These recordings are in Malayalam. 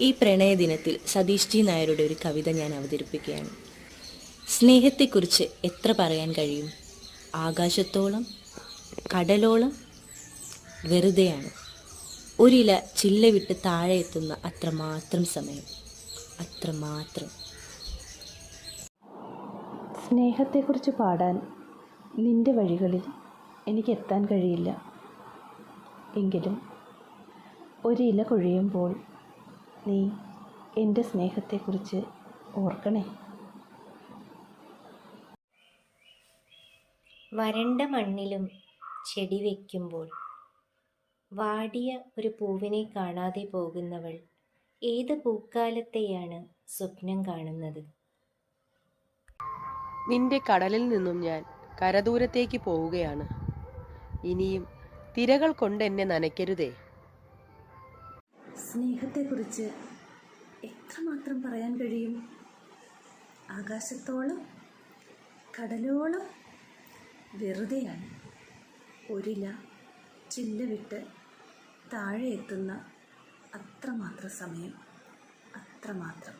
ഈ പ്രണയദിനത്തിൽ സതീഷ് ജി നായരുടെ ഒരു കവിത ഞാൻ അവതരിപ്പിക്കുകയാണ്. സ്നേഹത്തെക്കുറിച്ച് എത്ര പറയാൻ കഴിയും? ആകാശത്തോളം? കടലോളം? വെറുതെയാണ്. ഒരില ചില്ല വിട്ട് താഴെ എത്തുന്ന അത്രമാത്രം സമയം. അത്രമാത്രം. സ്നേഹത്തെക്കുറിച്ച് പാടാൻ നിന്റെ വഴികളിൽ എനിക്ക് എത്താൻ കഴിയില്ല. എങ്കിലും ഒരില കൊഴിയുമ്പോൾ നീ എന്റെ സ്നേഹത്തെക്കുറിച്ച് ഓർക്കണേ. വരണ്ട മണ്ണിലും ചെടി വയ്ക്കുമ്പോൾ വാടിയ ഒരു പൂവിനെ കാണാതെ പോകുന്നവൾ ഏത് പൂക്കാലത്തെയാണ് സ്വപ്നം കാണുന്നത്? നിന്റെ കടലിൽ നിന്നും ഞാൻ കരദൂരത്തേക്ക് പോവുകയാണ്. ഇനിയും തിരകൾ കൊണ്ട് എന്നെ നനയ്ക്കരുതേ. സ്നേഹത്തെക്കുറിച്ച് എത്രമാത്രം പറയാൻ കഴിയും? ആകാശത്തോളം കടലോളം വെറുതെയാണ് ഒരില ചില്ല വിട്ട് താഴെ എത്തുന്ന അത്രമാത്രം സമയം അത്രമാത്രം.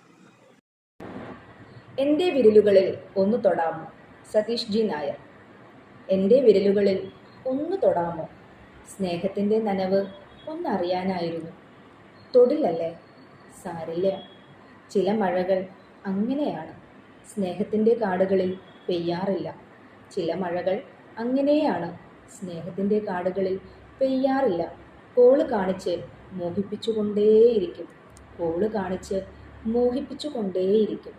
എന്റെ വിരലുകളിൽ ഒന്ന് തൊടാമോ? സതീഷ് ജി നായർ. എന്റെ വിരലുകളിൽ ഒന്ന് തൊടാമോ? സ്നേഹത്തിന്റെ നനവ് ഒന്നറിയാനായിരുന്നു. തൊടില്ലല്ലേ സാരില്ല. ചില മഴകൾ അങ്ങനെയാണ്. സ്നേഹത്തിന്റെ കാടുകളിൽ പെയ്യാറില്ല. ചില മഴകൾ അങ്ങനെയാണ്. സ്നേഹത്തിന്റെ കാടുകളിൽ പെയ്യാറില്ല. കോൾ കാണിച്ച് മോഹിപ്പിച്ചുകൊണ്ടേയിരിക്കും. കോൾ കാണിച്ച് മോഹിപ്പിച്ചുകൊണ്ടേയിരിക്കും.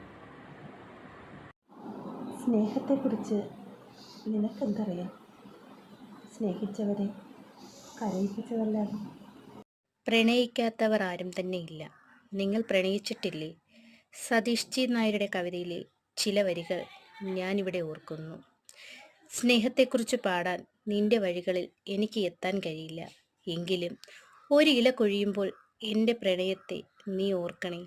സ്നേഹത്തെക്കുറിച്ച് നിനക്കെന്തറിയാം? സ്നേഹിച്ചവരെ കരയിപ്പിച്ചതല്ലാതെ പ്രണയിക്കാത്തവർ ആരും തന്നെ ഇല്ല. നിങ്ങൾ പ്രണയിച്ചിട്ടില്ലേ? സതീഷ് ജി നായരുടെ കവിതയിലെ ചില വരികൾ ഞാനിവിടെ ഓർക്കുന്നു. സ്നേഹത്തെക്കുറിച്ച് പാടാൻ നിന്റെ വഴികളിൽ എനിക്ക് എത്താൻ കഴിയില്ല. എങ്കിലും ഒരു ഇല കൊഴിയുമ്പോൾ എന്റെ പ്രണയത്തെ നീ ഓർക്കണേ.